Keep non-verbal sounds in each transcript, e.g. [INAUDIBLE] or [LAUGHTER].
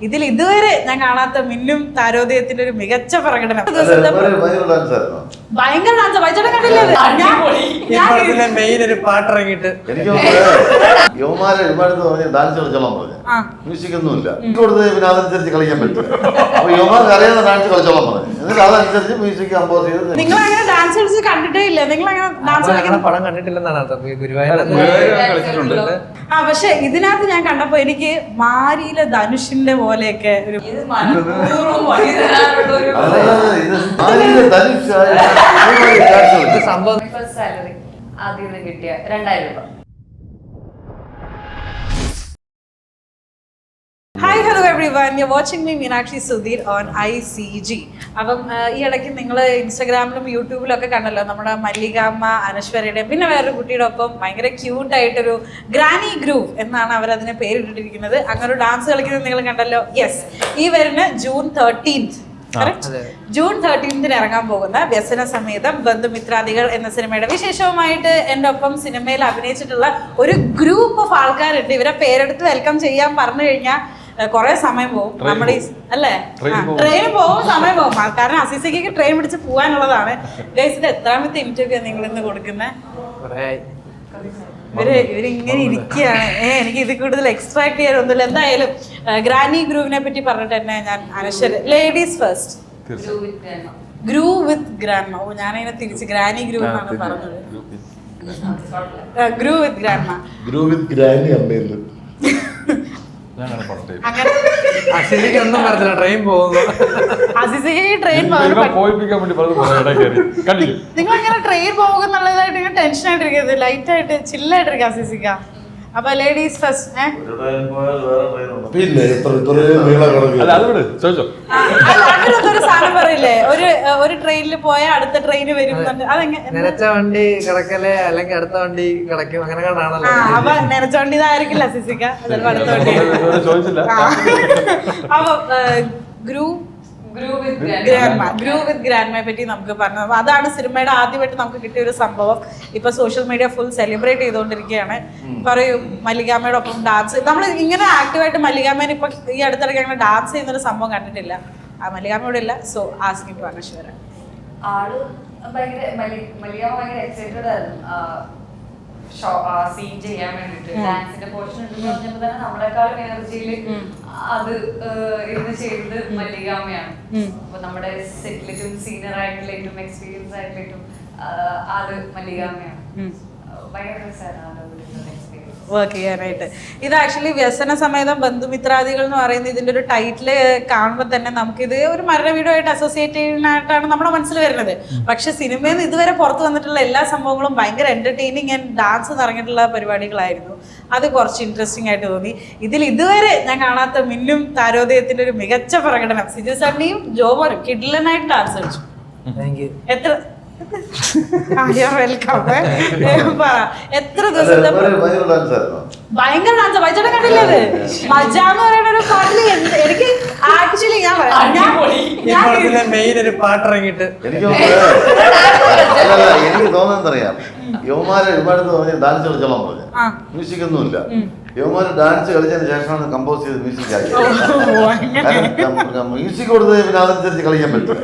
ഇതിൽ ഇതുവരെ ഞാൻ കാണാത്ത മിന്നും താരോദയത്തിന്റെ ഒരു മികച്ച പ്രകടനം. ഭയങ്കര ഭയങ്കര ഡാൻസ് കണ്ടില്ലേ ഇത്? ഞാൻ- ഈ ഞാൻ- പടത്തിലെ മെയിൻ ഒരു പാട്ട് ഇറങ്ങിയിട്ട്. എനിക്ക് യുവമാരെ ഒരുപാട് പറഞ്ഞ് ഡാൻസ് കളിച്ചോളാം പറഞ്ഞു. ആ. മ്യൂസിക് ഒന്നും ഇല്ല കൊടുത്ത് പിന്നെ അതനുസരിച്ച് കളിക്കാൻ പറ്റും. അപ്പൊ യുവമാർക്ക് അറിയാവുന്ന ഡാൻസ് കളിച്ചോളാം പറഞ്ഞു. എന്നിട്ട് അതനുസരിച്ച് മ്യൂസിക് കമ്പോസ് ചെയ്ത് നിങ്ങൾ അങ്ങനെ ഡാൻസ് കളിച്ച് കണ്ടിട്ടേ ഇല്ല. നിങ്ങൾ അങ്ങനെ ഡാൻസ് കളിക്കുന്ന പടം കണ്ടിട്ടില്ലെന്നാണ് അർത്ഥം. ഗുരുവായൂർ കളിച്ചിട്ടുണ്ട്. ആ പക്ഷെ ഇതിനകത്ത് ഞാൻ കണ്ടപ്പോ എനിക്ക് മാരിയിലെ ധനുഷിന്റെ പോലെയൊക്കെ ഒരു [LAUGHS] സംഭവം ആദ്യം കിട്ടിയ രണ്ടായിരം രൂപ. Hi hello everyone you watching me Meenakshi Sudheer on I C G അപ്പം ഈ ഇടയ്ക്ക് നിങ്ങൾ ഇൻസ്റ്റാഗ്രാമിലും യൂട്യൂബിലും ഒക്കെ കണ്ടല്ലോ നമ്മുടെ മല്ലികാമ്മ അനശ്വരയുടെ പിന്നെ വേറൊരു കുട്ടിയുടെ ഒപ്പം ഭയങ്കര ക്യൂട്ടായിട്ടൊരു ഗ്രാനി ഗ്രൂവ് എന്നാണ് അവരതിനെ പേരിട്ടിരിക്കുന്നത് അങ്ങനെ ഒരു ഡാൻസ് കളിക്കുന്നത് നിങ്ങൾ കണ്ടല്ലോ? യെസ് ഈ വരുന്ന ജൂൺ തേർട്ടീൻത്ത്. ജൂൺ തേർട്ടീൻത്തിന് ഇറങ്ങാൻ പോകുന്ന വ്യസന സമേതം ബന്ധുമിത്രാദികൾ എന്ന സിനിമയുടെ വിശേഷവുമായിട്ട് എന്റെ ഒപ്പം സിനിമയിൽ അഭിനയിച്ചിട്ടുള്ള ഒരു ഗ്രൂപ്പ് ഓഫ് ആൾക്കാരുണ്ട്. ഇവരെ പേരെടുത്ത് വെൽക്കം ചെയ്യാൻ പറഞ്ഞു കഴിഞ്ഞാൽ കുറെ സമയം പോകും നമ്മുടെ ഈ- അല്ലേ? ട്രെയിൻ പോകും സമയം പോകും കാരണം അസീസയ്ക്ക് ട്രെയിൻ പിടിച്ച് പോകാനുള്ളതാണ് ഇത് എത്രാമത്തെ ഇന്റർവ്യൂ നിങ്ങൾ ഇന്ന് കൊടുക്കുന്നത് ഇവർ ഇവരിങ്ങനെ ഇരിക്കുകയാണ്. ഏഹ് എനിക്ക് ഇത് കൂടുതൽ എക്സ്ട്രാക്ട് ചെയ്യാനൊന്നുമില്ല. എന്തായാലും ഗ്രാനി ഗ്രൂവിനെ പറ്റി പറഞ്ഞിട്ട് തന്നെ ഞാൻ Anaswara. Ladies first. Grew with grandma ഓ ഞാനതിനെ തിരിച്ച് ഗ്രാനി ഗ്രൂ എന്നാണ് പറഞ്ഞത്. Grew with grandma Gru with granny അമ്മയിൽ ഒന്നും പറഞ്ഞില്ല ട്രെയിൻ പോകുന്നു. അസിസി ട്രെയിൻ പോയിപ്പിക്കാൻ വേണ്ടി പറഞ്ഞു കണ്ടില്ലേ? നിങ്ങൾ ഇങ്ങനെ ട്രെയിൻ പോകുന്നുള്ളതായിട്ട് ടെൻഷൻ ആയിട്ടിരിക്കരുത്. ലൈറ്റ് ആയിട്ട് ചില്ലായിട്ടിരിക്കുക അസിസിക്ക. അപ്പൊ ലേഡീസ് ഫസ്റ്റ് പിന്നെ ഒരു സാധനം പറയില്ലേ? ഒരു ഒരു ട്രെയിനിൽ പോയാൽ അടുത്ത ട്രെയിൻ വരും നിലച്ച വണ്ടി കിടക്കൽ അല്ലെങ്കിൽ അടുത്ത വണ്ടി കിടക്കും അങ്ങനെ കണ്ടാണല്ലോ. അപ്പൊ നനച്ചോണ്ടി ഇതായിരിക്കില്ല സിസിക്ക. അടുത്ത വണ്ടി. അപ്പൊ ഗ്രൂ ഗ്രൂ വിത്ത് ഗ്രാൻഡ്മയെ പറ്റി നമുക്ക് പറഞ്ഞത്. അപ്പൊ അതാണ് സിനിമയുടെ ആദ്യമായിട്ട് നമുക്ക് കിട്ടിയ ഒരു സംഭവം. ഇപ്പൊ സോഷ്യൽ മീഡിയ ഫുൾ സെലിബ്രേറ്റ് ചെയ്തുകൊണ്ടിരിക്കുകയാണ്. പറയൂ മല്ലികാമ്മയുടെ ഒപ്പം ഡാൻസ് നമ്മൾ ഇങ്ങനെ ആക്റ്റീവായിട്ട് മല്ലികാമ്മേനെ ഇപ്പൊ ഈ അടുത്തിടയ്ക്ക് അങ്ങനെ ഡാൻസ് ചെയ്യുന്ന ഒരു സംഭവം കണ്ടിട്ടില്ല. ആ മല്ലികാമ്മയോടെ ഇല്ല. സോ ആസ്കിങ് ടു അനശ്വര ആൾ ഭയങ്കര മലി- മലയാളം ഭയങ്കര എക്സൈറ്റഡ് ആയിരുന്നു. സീൻ ചെയ്യാൻ വേണ്ടിട്ട്. ഡാൻസിന്റെ പോർഷൻ ഉണ്ടെന്ന് പറഞ്ഞപ്പോ തന്നെ നമ്മളെക്കാളും എനർജിയിൽ അത് ഇരുന്ന് ചെയ്തത് മല്ലികാമ്മയാണ്. അപ്പൊ നമ്മുടെ സെറ്റിലേക്കും സീനിയർ ആയിട്ടുള്ള എക്സ്പീരിയൻസ് ആയിട്ടുള്ള അത് മല്ലികാമ്മയാണ്. ഭയങ്കര രസമായിരുന്നു വർക്ക് ചെയ്യാനായിട്ട്. ഇത് ആക്ച്വലി വ്യസന സമേതം ബന്ധുമിത്രാദികൾ എന്ന് പറയുന്ന ഇതിന്റെ ഒരു ടൈറ്റിൽ കാണുമ്പോൾ തന്നെ നമുക്കിത് ഒരു മരണ വീഡിയോ ആയിട്ട് അസോസിയേറ്റ് ചെയ്യുന്നതായിട്ടാണ് നമ്മുടെ മനസ്സിൽ വരുന്നത്. പക്ഷെ സിനിമയിൽ നിന്ന് ഇതുവരെ പുറത്തു വന്നിട്ടുള്ള എല്ലാ സംഭവങ്ങളും ഭയങ്കര എന്റർടൈനിങ് ആൻഡ് ഡാൻസ് നിറഞ്ഞിട്ടുള്ള പരിപാടികളായിരുന്നു. അത് കുറച്ച് ഇൻട്രസ്റ്റിംഗ് ആയിട്ട് തോന്നി. ഇതിൽ ഇതുവരെ ഞാൻ കാണാത്ത മിന്നും താരോദയത്തിന്റെ ഒരു മികച്ച പ്രകടനം. സിജു സണ്ണിയും ജോമോനും കിഡ്ലനായിട്ട് ഡാൻസ് കളിച്ചു. എത്ര വെൽക്കം [LAUGHS] എത്ര ദിവസത്തെ ഭയങ്കര ഡാൻസ് കണ്ടില്ലേ മജ എന്ന് പറയുന്ന ഒരു പാട്ടിൽ എന്ത് എനിക്ക് ആക്ച്വലി ഞാൻ പറയാം ഞാൻ- ഈ ഞാൻ പടത്തിലെ മെയിൻ ഒരു പാട്ട് ഇറങ്ങിയിട്ട്. എനിക്ക് തോന്നുന്നത് അല്ലല്ല എനിക്ക് തോന്നുന്നത് അറിയാം? യുവമാരെ ഒരുപാട് ഡാൻസ് കളിച്ചോളാൻ പറഞ്ഞു. ആ. മ്യൂസിക് ഒന്നും യുവമാര് ഡാൻസ് കളിച്ചതിന് ശേഷമാണ് കമ്പോസ് ചെയ്ത് മ്യൂസിക് ആക്കി മ്യൂസിക് കൊടുത്ത് പിന്നെ അതനുസരിച്ച് കളിക്കാൻ പറ്റും.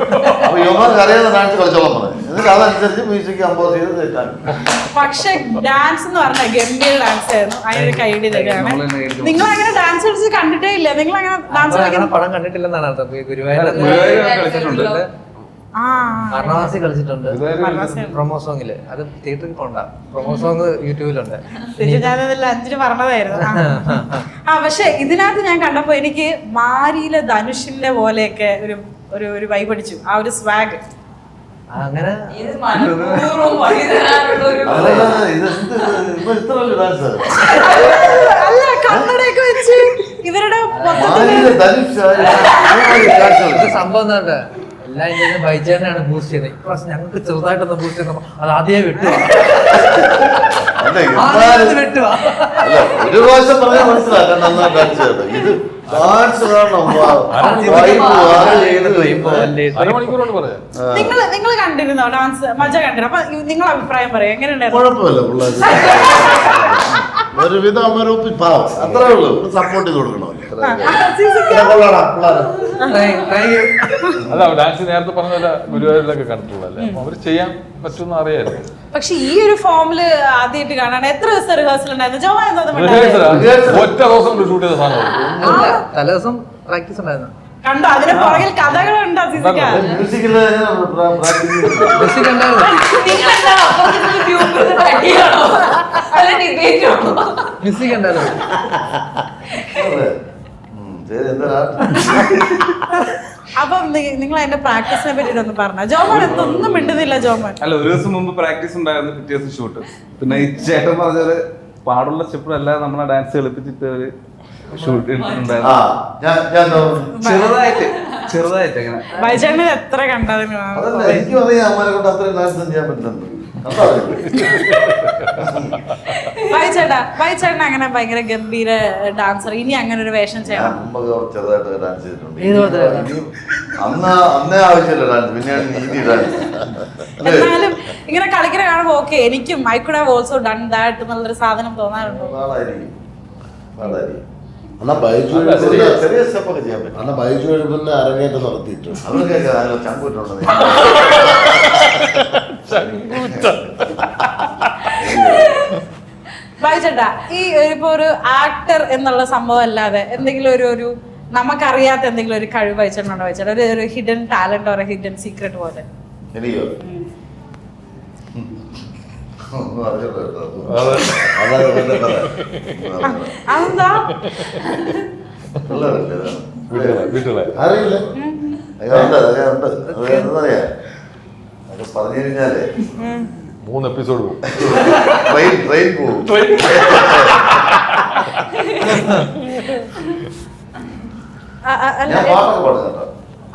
അപ്പൊ യുവമാർക്ക് അറിയാവുന്ന ഡാൻസ് കളിച്ചോളാം പറഞ്ഞു. എന്നിട്ട് അതനുസരിച്ച് മ്യൂസിക് കമ്പോസ് ചെയ്ത് സെറ്റാക്കി പക്ഷെ ഡാൻസ് എന്ന് പറഞ്ഞാൽ ഗംഭീര ഡാൻസ് ആയിരുന്നു. അതിനൊരു കൈഡി തരാണ് നിങ്ങൾ അങ്ങനെ ഡാൻസ് കളിച്ച് കണ്ടിട്ടേ ഇല്ല. നിങ്ങൾ അങ്ങനെ ഡാൻസ് കളിക്കുന്ന പടം കണ്ടിട്ടില്ലെന്നാണ് അർത്ഥം. ഗുരുവായൂർ കളിച്ചിട്ടുണ്ട്? ആ ഭരണവാസി കളിച്ചിട്ടുണ്ട്. പ്രൊമോ സോങ്ങിൽ. അത് തിയേറ്ററിൽ പോണ്ട. പ്രൊമോ സോങ് യൂട്യൂബിലുണ്ട്. അഞ്ചിന് പറഞ്ഞതായിരുന്നു. ആ. ആ പക്ഷെ ഇതിനകത്ത് ഞാൻ കണ്ടപ്പോ എനിക്ക് മാരിയിലെ ധനുഷിന്റെ പോലെയൊക്കെ ഒരു ഒരു ഒരു വൈബ് അടിച്ചു. ആ ഒരു സ്വാഗ് അങ്ങനെ ഇത് മനഃപൂർവം വഴി തരാനുള്ള ഒരു ഇത് എന്ത് ഇത്ര വലിയ ഡാൻസ് അല്ല കണ്ണടയൊക്കെ വെച്ച് ഇവരുടെ സംഭവം എന്താ? എല്ലാ ഇന്ത്യനും ബൈജാനാണ് ബൂസ്റ്റ് ചെയ്തത്. ഇപ്രാവശ്യം ഞങ്ങൾക്ക് ചെറുതായിട്ടൊന്ന് ബൂസ്റ്റ് ചെയ്യുന്നപ്പോ അത് ആദ്യമേ വെട്ടുക ഒരു പ്രാവശ്യം പറഞ്ഞാൽ മനസ്സിലാക്കാൻ നന്നായി ഇത് നിങ്ങൾ നിങ്ങൾ കണ്ടിരുന്നോ ഡാൻസ്? മജ കണ്ടിരുന്നു? അപ്പൊ നിങ്ങൾ അഭിപ്രായം പറയാം. എങ്ങനെയുണ്ടായിരുന്നു? കുഴപ്പമില്ല [LAUGHS] ഒരുവിധം അവന്മാർ ഒപ്പി പാവം. അത്രേ ഉള്ളൂ. സപ്പോർട്ട് ചെയ്ത് കൊടുക്കണമല്ലോ. അല്ല ഡാൻസ് നേരത്തെ പറഞ്ഞ ഗുരുവായൂരിലൊക്കെ അവർ ചെയ്യാൻ പക്ഷെ ഈ ഒരു ഫോമിൽ ആദ്യമായിട്ട് കാണാണ് എത്ര ദിവസം റിഹേഴ്സൽ ഉണ്ടായിരുന്നു? ഒറ്റ ദിവസം ഷൂട്ട് ചെയ്ത സാധനം തലേ ദിവസം പ്രാക്ടീസ് ഉണ്ടായിരുന്നു. കണ്ടോ? അതിന് പുറകിൽ കഥകളുണ്ട് അപ്പം നിങ്ങൾ അതിന്റെ പ്രാക്ടീസിനെ പറ്റിട്ട് ഒന്ന് പറഞ്ഞ. ജോമോൻ എന്തൊന്നും മിണ്ടുന്നില്ല ജോമോൻ. അല്ല ഒരു ദിവസം മുമ്പ് പ്രാക്ടീസ് ഉണ്ടായിരുന്നു പിറ്റേ ദിവസം ഷൂട്ട് പിന്നെ ഈ ചേട്ടൻ പറഞ്ഞത് പാടുള്ള സ്റ്റെപ്പിലല്ല നമ്മളെ ഡാൻസ് കളിപ്പിച്ചിട്ട് ഒരു ഷൂട്ട് ആ ഞാൻ ഞാൻ ചെറുതായിട്ട് [LAUGHS] ചെറുതായിട്ട് അങ്ങനെ. എത്ര കണ്ടതിന് അതല്ല എനിക്ക് അറിയാം അമ്മനെ കൊണ്ട് അത്രയും ഡാൻസ് ചെയ്യാൻ പറ്റുന്നുണ്ട്. അങ്ങനെ ഭയങ്കര ഗംഭീര ഡാൻസർ ഇനി അങ്ങനെ ഒരു വേഷം ചെയ്യണം. ചെറുതായിട്ട് ഡാൻസ് ചെയ്തിട്ടുണ്ട്. അന്ന് അന്നേ ആവശ്യമില്ല ഡാൻസ് പിന്നെയാണ് നീതി ഡാൻസ് അല്ലേ? എന്നാലും ഇങ്ങനെ കളിക്കുന്ന കാണുമ്പോ ഓക്കെ എനിക്കും I could have also done that എന്നുള്ളൊരു സാധനം തോന്നാറുണ്ടോ? പാടായിരിക്കും അണ്ണാ ബൈജു ചെറിയ ചെറിയ സ്റ്റെപ്പൊക്കെ ചെയ്യാൻ പറ്റും. അണ്ണാ ബൈജു എഴുപതിന് അരങ്ങേറ്റം നടത്തിയിട്ട്. അവരൊക്കെ അതിൽ ചമ്പൂറ്റുണ്ട് [LAUGHS] ബൈചേട്ടാ ഈ ഇപ്പൊ ഒരു ആക്ടർ എന്നുള്ള സംഭവം അല്ലാതെ എന്തെങ്കിലും ഒരു ഒരു നമുക്കറിയാത്ത എന്തെങ്കിലും ഒരു കഴിവ് വായിച്ചിട്ടുണ്ടോ വെച്ചാൽ ഒരു ഹിഡൻ ടാലന്റ് ഒരു ഹിഡൻ സീക്രട്ട് പോലെ? എനിക്കോ ഒന്നും അറിഞ്ഞില്ല കേട്ടോ. അതെ. അതാണ് ഇവന്റെ കഥ. അതെന്താ അറിയില്ല പറഞ്ഞു കഴിഞ്ഞാലേ മൂന്ന് എപ്പിസോഡ് പോകും ട്രെയിൻ ട്രെയിൻ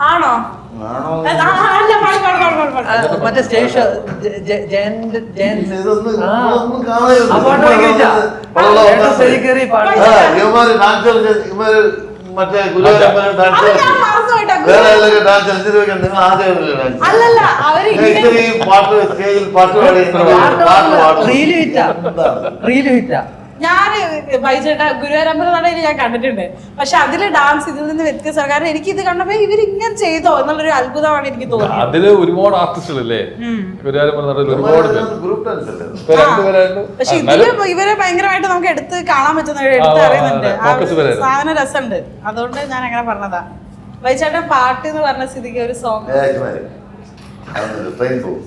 ആണോ ആണോ അല്ല പാട് പാട് പാട്. മറ്റേ സ്റ്റേഷൻ മറ്റേ ഗുരുവായൂരപ്പന് ഡാൻസ്. വേറെ ആരെങ്കിലും ഡാൻസ് കളിച്ചിട്ട് ചോദിക്കാം, നിങ്ങൾ ആദ്യമായിട്ടല്ലേ ഡാൻസ് കളിച്ചത്? അല്ലല്ല അവർ ഇത്രയും പാട്ട് സ്റ്റേജിൽ പാട്ട് പാടി പാട്ട് പാടും ഞാൻ ബൈചേട്ട ഗുരുവായൂരമ്പല നടയിൽ ഞാൻ കണ്ടിട്ടുണ്ട്. പക്ഷെ അതിൽ ഡാൻസ് ഇതിൽ നിന്ന് വ്യത്യസ്തമാണ്. കാരണം എനിക്ക് ഇത് കണ്ടപ്പോ ഇവർ ഇങ്ങനെ ചെയ്തോ എന്നുള്ളൊരു അത്ഭുതമാണ് എനിക്ക് തോന്നുന്നത് അതിൽ ഒരുപാട് ആർട്ടിസ്റ്റുകളല്ലേ ഗുരുവാരമ്പല നടയിൽ ഒരുപാട് ഗ്രൂപ്പ് ഡാൻസ് അല്ലേ? ഇത്? ഇപ്പൊ പക്ഷെ ഇതിൽ ഇവരെ ഭയങ്കരമായിട്ട് നമുക്ക് എടുത്ത് കാണാൻ പറ്റുന്ന എടുത്ത് അറിയുന്നുണ്ട്. സാധനം രസമുണ്ട്. അതുകൊണ്ട് ഞാൻ അങ്ങനെ പറഞ്ഞതാ. ബൈചേട്ടൻ പാട്ട് എന്ന് പറഞ്ഞ സ്ഥിതിക്ക് ഒരു സോങ്. ട്രെയിൻ പോകും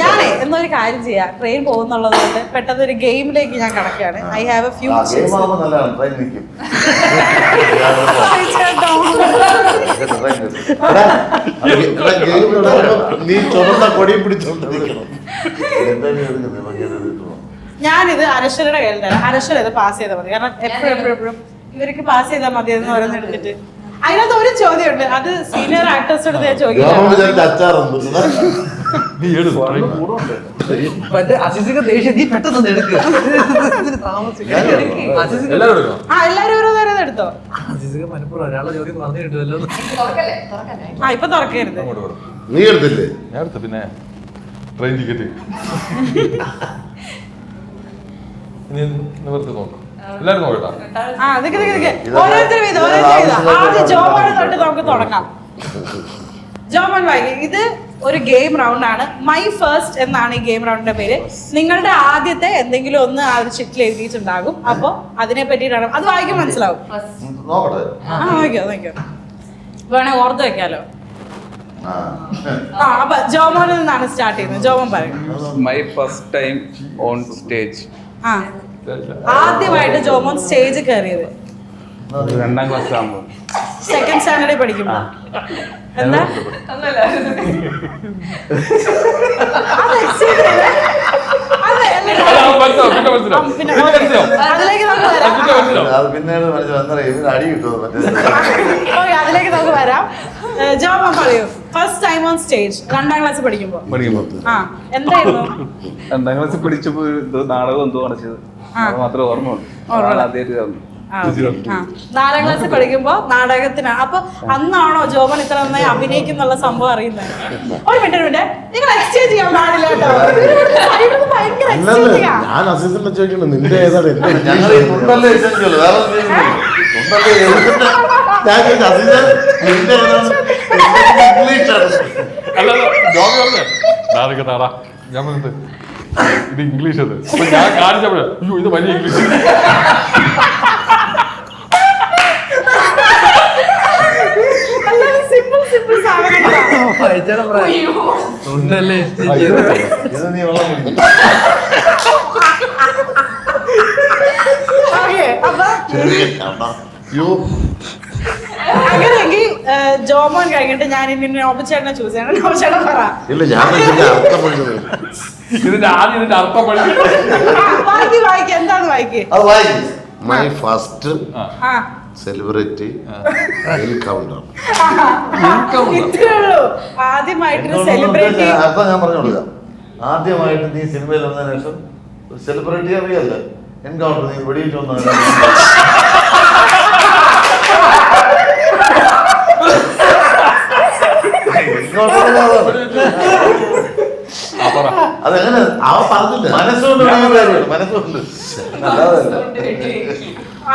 ഞാനേ എന്നൊരു കാര്യം ചെയ്യാം. ട്രെയിൻ പോകുന്നുള്ളത് കൊണ്ട് പെട്ടെന്ന് ഒരു ഗെയിമിലേക്ക് ഞാൻ കടക്കുകയാണ്. ഐ ഹാവ് എ ഫ്യൂ നീ ചുമന്ന കൊടി പിടിച്ചോണ്ട്? ഞാനിത് അനശ്വരയുടെ കയ്യിൽ തരാം അനശ്വര ഇത് പാസ് ചെയ്താൽ മതി. കാരണം എപ്പോഴും എപ്പോഴും എപ്പോഴും ഇവർക്ക് പാസ് ചെയ്താൽ മതി എന്ന് ഓരോന്ന് എടുത്തിട്ട്. അതിനകത്ത് ഒരു ചോദ്യമുണ്ട്. അത് സീനിയർ ആക്ടേഴ്സ് അടുത്ത് ഞാൻ ചോദിക്കാം. ആ എല്ലാരും എടുത്തോ? ആ ഇപ്പൊ തുറക്കരുത്. നീ എടുത്തില്ലേ? ഞാൻ എടുത്തു പിന്നെ ട്രെയിൻ ടിക്കറ്റ് [LAUGHS] ഇനി നിവർത്തി നോക്കാം. എല്ലാവരും നോക്കട്ടാ ആ നിക്ക് നിക്ക് നിക്ക്. ഓരോരുത്തരും ഇത് ഓരോരുത്തരും ഇത് ആദ്യം ജോമോനെ തൊട്ട് നമുക്ക് തുടങ്ങാം. ജോമോൻ വായി ഇത് ഒരു ഗെയിം റൗണ്ട് ആണ്. മൈ ഫസ്റ്റ് എന്നാണ് ഈ ഗെയിം റൗണ്ടിന്റെ പേര്. നിങ്ങളുടെ ആദ്യത്തെ എന്തെങ്കിലും ഒന്ന് ആ ഒരു ചിറ്റിൽ എഴുതിയിട്ടുണ്ടാകും. അപ്പൊ അതിനെ പറ്റിയിട്ടാണ്. അത് വായിക്കാൻ മനസ്സിലാവും. നോക്കട്ടെ. ആ നോക്കിയോ നോക്കിയോ. വേണേ ഓർത്ത് വെക്കാലോ. ആ. ആ അപ്പൊ ജോമോനിൽ നിന്നാണ് സ്റ്റാർട്ട് ചെയ്യുന്നത്. ജോമോൻ പറയും. My first time on stage ആ. ആദ്യമായിട്ട് ജോമോൻ സ്റ്റേജ് കയറിയത്. രണ്ടാം ക്ലാസ് ആകുമ്പോൾ സെക്കൻഡ് സ്റ്റാൻഡേർഡിൽ പഠിക്കുമ്പോ. എന്താ? അതിലേക്ക് നമുക്ക് വരാം. പറയൂ. ഫസ്റ്റ് ടൈം ഓൺ സ്റ്റേജ് രണ്ടാം ക്ലാസ് പഠിക്കുമ്പോ. പഠിക്കുമ്പോൾ ആ എന്തായിരുന്നു? രണ്ടാം ക്ലാസ് പഠിച്ചപ്പോ എന്തോ നാടകം എന്തോ കാണിച്ചത്. അത് മാത്രമേ ഓർമ്മയുള്ളൂ. ആദ്യമായിട്ട്. നാലാം ക്ലാസ് പഠിക്കുമ്പോ നാടകത്തിന്. അപ്പൊ അന്നാണോ ജോബൻ ഇത്ര നന്നായി അഭിനയിക്കുന്നുള്ള സംഭവം അറിയുന്നത് ഒരു മിനിറ്റ് ഒരു മിനിറ്റ്. നിങ്ങൾ എക്സ്ചേഞ്ച് ചെയ്യാൻ പാടില്ല കേട്ടോ. ഭയങ്കര. ഞാൻ ചോദിച്ചു, അസിസ്റ്റന്റ് നിന്റെ ഏതാണ് ഇംഗ്ലീഷാണ് അല്ല ജോബി പറഞ്ഞേ നാളെ താടാ ഞാൻ പറഞ്ഞത് ഇത് ഇംഗ്ലീഷ് അത് അപ്പൊ ഞാൻ കാണിച്ചപ്പോഴേ അയ്യോ ഇത് വലിയ ഇംഗ്ലീഷ് അല്ലാതെ അങ്ങനെയെങ്കിൽ ജോമോൻ കഴിഞ്ഞിട്ട് ഞാൻ ഇനി നോബിച്ചേട്ടനെ ചൂസ് ചെയ്യണം. നോബിച്ചേട്ടൻ പറ. ഇല്ല ഞാൻ ഇതിന്റെ അർത്ഥം പഠിക്കുന്നത് ഇതിന്റെ ആദ്യം ഇതിന്റെ അർത്ഥം പഠിക്കുന്നത് വായിക്ക് വായിക്ക്. എന്താണ് വായിക്ക്? അത് വായിക്കും. മൈ ഫസ്റ്റ് ആ. സെലിബ്രിറ്റി എൻകൗണ്ടർ ഇത്രേ ഉള്ളൂ. ആദ്യമായിട്ടൊരു സെലിബ്രിറ്റി അർത്ഥം ഞാൻ പറഞ്ഞു കൊടുക്കാം ആദ്യമായിട്ട് നീ സിനിമയിൽ വന്നതിന് ശേഷം സെലിബ്രിറ്റി അറിയല്ല? എൻകൗണ്ടർ നീ വെടിയിട്ട് വന്ന ആ പറ അതെങ്ങനെ? അവ പറഞ്ഞില്ല. മനസ്സുകൊണ്ട് മനസ്സുകൊണ്ട്.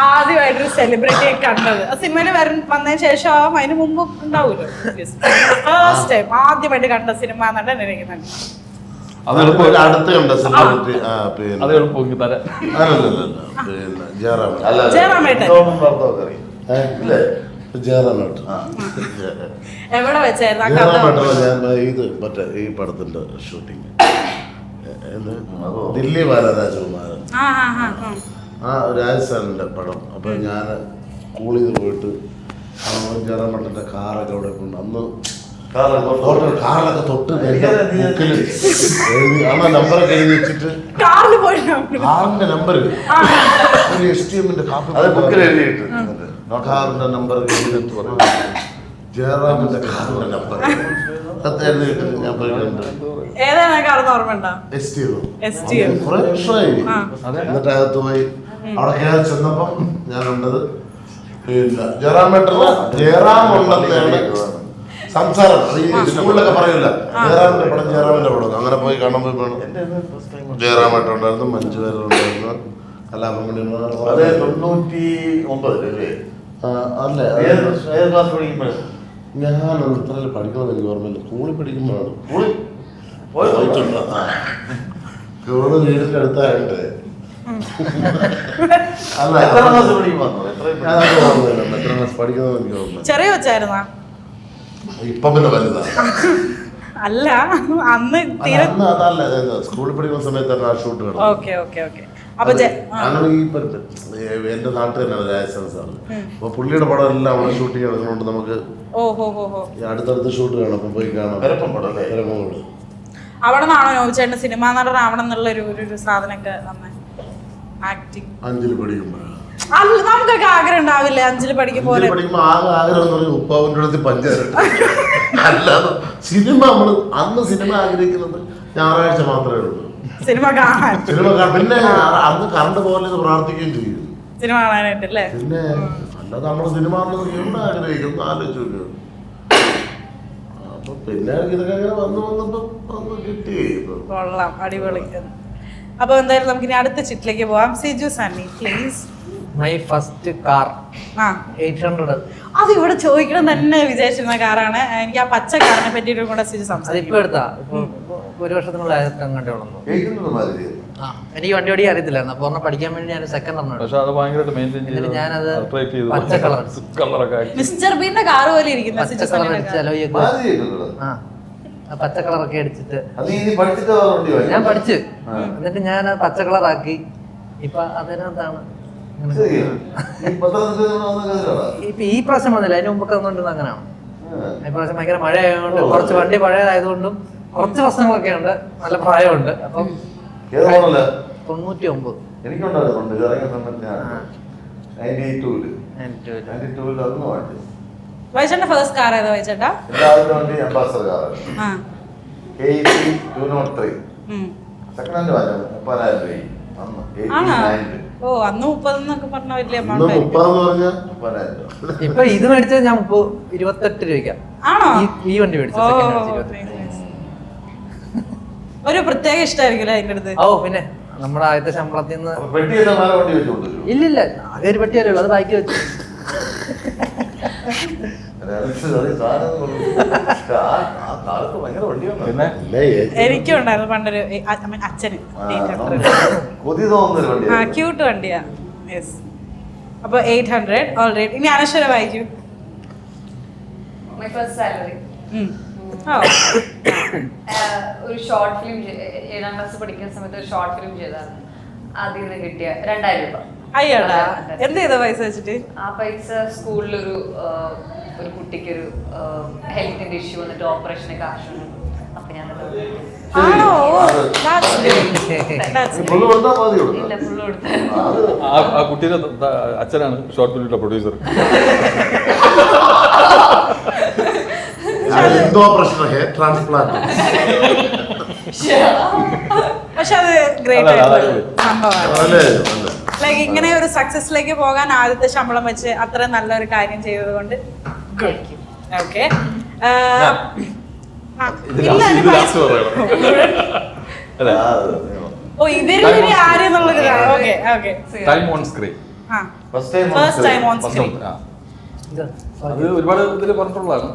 ആദ്യമായിട്ടൊരു സെലിബ്രിറ്റിയെ കണ്ടത്. ആ സിനിമയിൽ വന്നതിന് ശേഷം ആവും അതിന് മുമ്പ് ഉണ്ടാവുമല്ലോ ഫസ്റ്റ് ടൈം ആദ്യമായിട്ട് കണ്ട സിനിമ എന്നാണ് ഒരു അടുത്ത് കണ്ട സെലിബ്രിറ്റി പിന്നെ. ജയറാമേട്ടൻ. ജയറാമേട്ടൻ എവിടെ വെച്ചായിരുന്നു ഞാൻ ഇത് മറ്റേ ഈ പടത്തിന്റെ ഷൂട്ടിങ് ദില്ലി ബാലരാജകുമാരൻ. ആ രാജസ്ഥാനിന്റെ പടം. അപ്പൊ ഞാൻ കൂൾ ചെയ്ത് പോയിട്ട് ജനമട്ടന്റെ ജയറാമേട്ടന്റെ കാറൊക്കെ അവിടെ കൊണ്ട് അന്ന് കാറിലൊക്കെ തൊട്ട് ആ നമ്പറൊക്കെ എഴുതി വെച്ചിട്ട്. കാറിന്റെ നമ്പർ ഒരു എസ് ടി എമ്മിന്റെ കാപ്പി അത് ബുക്കിൽ എഴുതിയിട്ട്. കാറിന്റെ നമ്പർ ജയറാമിന്റെ കാറിന്റെ നമ്പർ അത് എഴുതിയിട്ട് ഞാൻ പോയിട്ടുണ്ട് ഏതാണ് കാർന്ന് ഓർമ്മയുണ്ടോ S T M S T M കുറെ വർഷമായി ആ. എന്നിട്ട് അകത്ത് പോയി അവിടെ കയറി ചെന്നപ്പം ഞാൻ കണ്ടത് പിന്നെ ജയറാമേട്ടന് ജയറാം ഉണ്ടെന്നാണ് സംസാരം സ്കൂളിലൊക്കെ പറയില്ല. ജയറാമിന്റെ പടം ജയറാമിന്റെ പടം. അങ്ങനെ പോയി കാണുമ്പോൾ വേണം ജയറാമായിട്ടുണ്ടായിരുന്നു ഉണ്ടായിരുന്നു മഞ്ജു വാര്യർ ഉണ്ടായിരുന്നു. അതെ തൊണ്ണൂറ്റി ഒമ്പത് അല്ല? ഏത് ഏത് ക്ലാസ് പഠിക്കുമ്പോഴാണ് ഞാൻ ഇത്രയിൽ പഠിക്കണമെന്ന് എനിക്ക് ഓർമ്മയില്ല. സ്കൂളിൽ പഠിക്കുമ്പോഴാണ്. സ്കൂളിൽ? പോയി പോയിട്ടുണ്ട്. സ്കൂൾ അടുത്തായിട്ട് അല്ല എത്ര ക്ലാസ് പഠിക്കുമ്പോൾ ഞാനത് ഓർമ്മയില്ല. എത്ര ക്ലാസ് എനിക്ക് ചെറിയ വെച്ചായിരുന്നാ ഇപ്പൊ പിന്നെ വലുതാ. അല്ല അന്ന് അതല്ല. സ്കൂളിൽ പഠിക്കുന്ന സമയത്താണ് ആ ഷൂട്ട് ഓക്കെ ഓക്കെ ഓക്കെ. അപ്പൊ ആണ് ഈ എന്റെ നാട്ടിൽ തന്നെ ലൈസൻസ് ആണ് അപ്പൊ പുള്ളിയുടെ പടം എല്ലാം അവിടെ ഷൂട്ടിങ് നടക്കുന്നുണ്ട് നമുക്ക് അടുത്തടുത്ത് ഷൂട്ട് കാണാം അപ്പൊ പോയി കാണാം. വരപ്പം പടം പടം. അവിടെ നിന്നാണോ നോവിച്ചേട്ടൻ സിനിമാ നടനാവണം എന്നുള്ള ഒരു ഒരു- ഒരു സാധനമൊക്കെ തന്നെ ആക്ടിങ് അഞ്ചിൽ പഠിക്കുമ്പോഴാണ് അല്ല നമുക്കൊക്കെ ആഗ്രഹം ഉണ്ടാവില്ലേ അഞ്ചിൽ പഠിക്കും പോലെ? ഉപ്പാവിന്റെ അടുത്ത് പഞ്ചായത്ത് അല്ലാതെ സിനിമ നമ്മൾ അന്ന് സിനിമ ആഗ്രഹിക്കുന്നത് ഞായറാഴ്ച മാത്രമേ ഉള്ളൂ. സിനിമ കാണാൻ. സിനിമ കാ- പിന്നെ അന്ന് കറണ്ട് പോലെ പ്രാർത്ഥിക്കുകയും ചെയ്യും. സിനിമ കാണാനായിട്ട് അല്ലേ? പിന്നെ അല്ലാതെ നമ്മൾ സിനിമ കാണുന്നത് എവിടെ ആഗ്രഹിക്കുന്നു ആലോചിച്ചു. അപ്പൊ പിന്നെ ഇതൊക്കെ അങ്ങനെ വന്ന് വന്നപ്പോ വന്ന് കിട്ടി. ഇപ്പൊ. കൊള്ളാം. അടിപൊളി. അപ്പൊ എന്തായാലും നമുക്ക് ഇനി അടുത്ത ചിറ്റിലേക്ക് പോവാം. Siju Sunny please. My first car ആ. എയ്റ്റ് ഹൺഡ്രഡ് അത് ഇവിടെ ചോദിക്കണം തന്നെ വിചാരിച്ചിരുന്ന കാറാണ് എനിക്ക് ആ പച്ച കാറിനെ പറ്റി കൂടെ സിജു അതിപ്പോ സംസാരിക്കും എടുത്താ? ഇപ്പൊ ഇപ്പൊ ഒരു വർഷത്തിനുള്ള അങ്ങോട്ടേ ഉള്ളൂ ആ എനിക്ക് വണ്ടി ഓടി അറിയത്തില്ലായിരുന്നു. അപ്പൊ പഠിക്കാൻ വേണ്ടി ഞാൻ സെക്കൻഡ് ഞാനത് ചെയ്ത് പച്ച കളർ മിസ്റ്റർ ബീന്റെ കാർ പോലെ ഇരിക്കുന്ന പച്ച കളർ സണ്ണിയുടെ അടിച്ച് അലോയൊക്കെ ആ പച്ച കളറൊക്കെ അടിച്ചിട്ട്. ഞാൻ പഠിച്ചു. എന്നിട്ട് ഞാൻ ആ പച്ച കളറാക്കി ഇപ്പൊ അതിനകത്താണ്? ഇപ്പൊ ഈ പ്രാവശ്യം വന്നില്ല. അതിന് മുമ്പൊക്കെ അങ്ങനെയാണ്. ഈ പ്രാവശ്യം ഭയങ്കര മഴയായതുകൊണ്ട് കുറച്ച് വണ്ടി പഴയതായതുകൊണ്ടും കുറച്ച് പ്രശ്നങ്ങളൊക്കെ ഉണ്ട് നല്ല പ്രായമുണ്ട് അപ്പം ഏത് മോഡലാ? തൊണ്ണൂറ്റി ഒമ്പത് എനിക്കുണ്ടായിരുന്നു പണ്ട്. ഇത് ഇറങ്ങിയ സമയത്ത് ഞാൻ ആ. 92 ൽ. എനിക്ക് 92 ൽ അന്ന് വാങ്ങിച്ചു. വൈചേട്ടന്റെ ഫസ്റ്റ് കാർ ഏതാ വൈചേട്ടാ എന്റെ ആദ്യത്തെ വണ്ടി അംബാസഡർ കാറാണ്. ആ KC 203. ഉം. സെക്കൻഡ് ഹാൻഡ് വാങ്ങിച്ചത്. മുപ്പതിനായിരം രൂപയ്ക്ക്. അന്ന് ആണോ? 89 ഓ അന്ന് പറഞ്ഞ വലിയ ഇപ്പൊ ഇത് മേടിച്ചത് ഞാൻ ഇരുപത്തെട്ട് രൂപയ്ക്കാ ആണോ ഈ ഈ വണ്ടി മേടിച്ചത് ഒരു പ്രത്യേക ഇഷ്ടമായിരിക്കില്ലേ അതിന്റെ അടുത്ത്? ഓ പിന്നെ നമ്മുടെ ആദ്യത്തെ ശമ്പളത്തിൽ നിന്ന് ഇല്ലില്ല ആകെ ഒരു പട്ടിയല്ലേ ഉള്ളൂ അത് ബാക്കി വെച്ചു. എനിക്കുണ്ടായിരുന്നു. എനിക്കും ഉണ്ടായിരുന്നു പണ്ടൊരു അച്ഛന് ആ, ക്യൂട്ട് വണ്ടിയാ. യെസ് അപ്പൊ എയ്റ്റ് ഹൺഡ്രഡ് ഓൾറെഡി ഇനി അനശ്വര വായിക്കൂ. മൈ ഫസ്റ്റ് സാലറി ഒരു ഷോർട്ട് ഫിലിം ഏഴാം ക്ലാസ് പഠിക്കുന്ന സമയത്ത് ഒരു ഷോർട്ട് ഫിലിം ചെയ്തായിരുന്നു അതിൽ നിന്ന് കിട്ടിയ രണ്ടായിരം രൂപ. അയ്യോടാ. എന്ത് ചെയ്ത പൈസ വെച്ചിട്ട്? ആ പൈസ സ്കൂളിലൊരു ഒരു കുട്ടിക്ക് ഒരു ഹെൽത്തിന്റെ ഇഷ്യൂ വന്നിട്ട് ഓപ്പറേഷന് കാശ്. അപ്പൊ ഞാൻ ആണോ? ഇല്ല ഫുള്ള് കൊടുത്തു ആ കുട്ടിയുടെ അച്ഛനാണ് ഷോർട്ട് ഫിലിമിന്റെ പ്രൊഡ്യൂസർ എന്തോ പ്രശ്നം. Hair transplant. പക്ഷെ അത് ഗ്രേറ്റ് ആയിട്ടുള്ള സംഭവമാണ്. ലൈക്ക് ഇങ്ങനെ ഒരു സക്സസിലേക്ക് പോകാൻ ആദ്യത്തെ ശമ്പളം വെച്ച് അത്ര നല്ലൊരു കാര്യം ചെയ്തത് കൊണ്ട് ഓക്കെ. ഓ ഇവരിൽ okay okay first time on screen അത് ഒരുപാട് ഇതിൽ പറഞ്ഞിട്ടുള്ളതാണ്.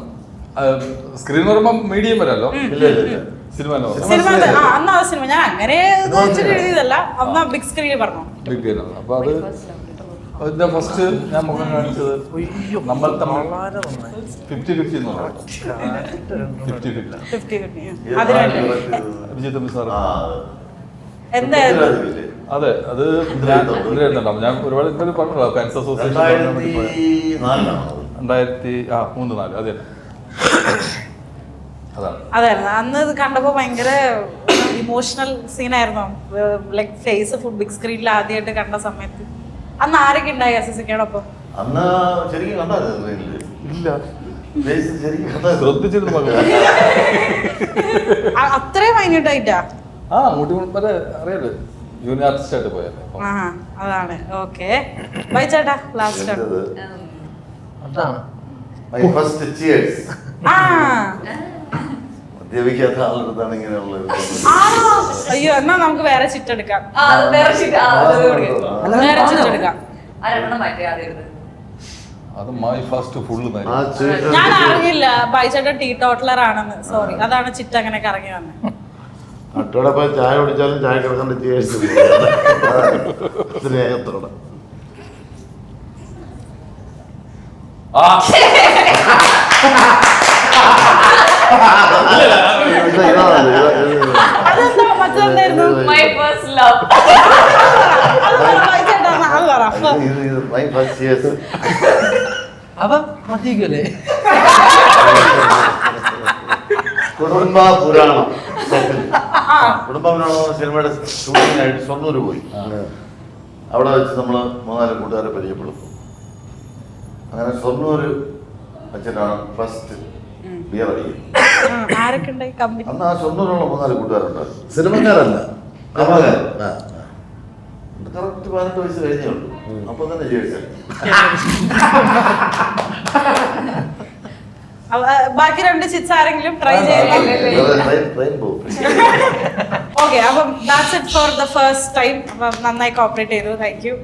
സ്ക്രീൻ പറയുമ്പോ മീഡിയം വരല്ലോ സിനിമ സിനിമ അന്നാ സിനിമ ഞാൻ അങ്ങനെ എഴുതിയതല്ല. അന്നാ ബിഗ് സ്ക്രീനിൽ പറഞ്ഞു. ബിഗ് സ്ക്രീൻ അപ്പൊ അത് അതിന്റെ ഫസ്റ്റ് ഞാൻ മുഖം കാണിച്ചത് നമ്മൾ തമ്മിൽ ഫിഫ്റ്റി ഫിഫ്റ്റി എന്ന് പറഞ്ഞു ഫിഫ്റ്റി ഫിഫ്റ്റി സാർ? അതെ അത് ഞാൻ ഉണ്ടാവും ഞാൻ ഒരുപാട് ഇന്നലെ പറഞ്ഞല്ലോ അസോസിയേഷൻ രണ്ടായിരത്തി ആ മൂന്ന് നാല് അതെ അതായിരുന്നു. അന്ന് ഇത് കണ്ടപ്പോൾ ഭയങ്കര ഇമോഷണൽ സീനായിരുന്നു ലൈക് ഫേസ് ഫുൾ ബിഗ് സ്ക്രീനിൽ ആദ്യമായിട്ട് കണ്ട സമയത്ത്. അന്ന് ആരൊക്കെ ഉണ്ടായി എസ് എസ് ഒപ്പം അന്ന് ശരിക്കും കണ്ടായിരുന്നു? ഇല്ല ആ അങ്ങോട്ടും അറിയാലോ. ജൂനിയർ ആർട്ടിസ്റ്റ് ആയിട്ട് പോയല്ലേ അതാണ്. ഓക്കെ ബൈ ചേട്ടാ ലാസ്റ്റ് അതാണ്. മൈ ഫസ്റ്റ് ചിയേഴ്സ് മദ്യപിക്കാത്ത ഇങ്ങനെയുള്ള അയ്യോ എന്നാ നമുക്ക് വേറെ ചിട്ടെടുക്കാം വേറെ ചിട്ടെടുക്കാം അത് മൈ ഫസ്റ്റ് ഫുള്ള് ആ ചേട്ടൻ ഞാൻ അറിഞ്ഞില്ല ബൈച്ചേട്ടൻ ടീ ടോട്ടലർ ആണെന്ന് സോറി അതാണ് ചിറ്റ് അങ്ങനെ കറങ്ങി വന്നത് അട്ടോടെ പോയി ചായ കുടിച്ചാലും ചായ കിടക്കേണ്ട ചേച്ചി [LAUGHS] സ്നേഹത്തോടെ ആ ഇത് ഇതാണ്, ഇത് ഇത് അതെന്താ മറ്റെന്തായിരുന്നു my first love my first cheers അപ്പൊ. മതിക്കല്ലേ കുടുംബ പുരാണം. കുടുംബ പുരാണം സിനിമയുടെ ഷൂട്ടിങ്ങിനായിട്ട് ഷൊർണൂർ പോയി. അവിടെ വെച്ച് നമ്മൾ മൂന്നാൽ കൂട്ടുകാരെ പരിചയപ്പെടുന്നു അങ്ങനെ ഷൊർണൂർ വെച്ചിട്ടാണ് ഫസ്റ്റ് ബിയർ അടിക്കുന്നത്. അന്ന് ആ ഷൊർണൂരുള്ള മൂന്നാൽ കൂട്ടുകാരുണ്ട്. സിനിമക്കാരല്ല. കറക്റ്റ് പതിനെട്ട് വയസ്സ് കഴിഞ്ഞേ ഉള്ളൂ. അപ്പൊ തന്നെ ജീവിച്ചു. ബാക്കി രണ്ട് ചിറ്റ്സ് ആരെങ്കിലും ട്രൈ ഓക്കെ അപ്പം that's it for the first time അപ്പം നന്നായി കോപ്പറേറ്റ് ചെയ്തു. Thank U